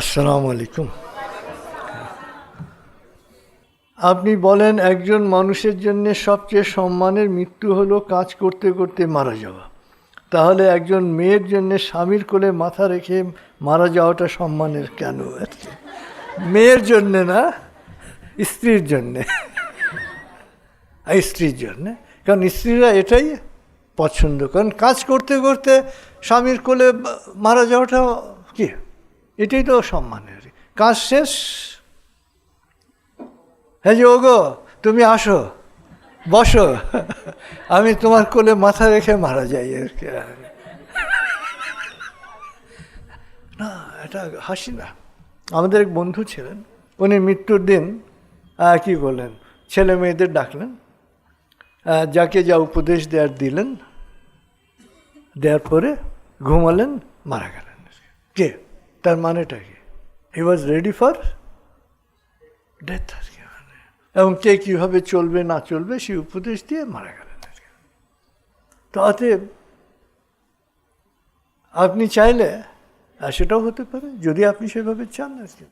আসসালামু আলাইকুম। আপনি বলেন একজন মানুষের জন্য সবচেয়ে সম্মানের মৃত্যু হলো কাজ করতে করতে মারা যাওয়া। তাহলে একজন মেয়ের জন্য স্বামীর কোলে মাথা রেখে মারা যাওয়াটা সম্মানের কেন? মেয়ের জন্যে না, স্ত্রীর জন্যে। স্ত্রীর জন্যে। কারণ স্ত্রীরা এটাই পছন্দ। কারণ কাজ করতে করতে স্বামীর কোলে মারা যাওয়াটা কি? এটাই তো সম্মানের। কাজ শেষ? হ্যাঁ যে ওগো, তুমি আসো, বসো। আমি তোমার কোলে মাথা রেখে মারা যাই আর কি। না, এটা হাসি না। আমাদের এক বন্ধু ছিলেন, উনি মৃত্যুর দিন কি করলেন ছেলে মেয়েদের ডাকলেন যাকে যা উপদেশ দেওয়ার দিলেন দেওয়ার পরে ঘুমালেন, মারা গেলেন কে? তার মানেটা কি? He was ready for death আর কি মানে এবং কে কীভাবে চলবে, না চলবে সেই উপদেশ দিয়ে মারা গেলেন আর কি তো অতএব আপনি চাইলে, আর সেটাও হতে পারে, যদি আপনি সেভাবে চান আর কি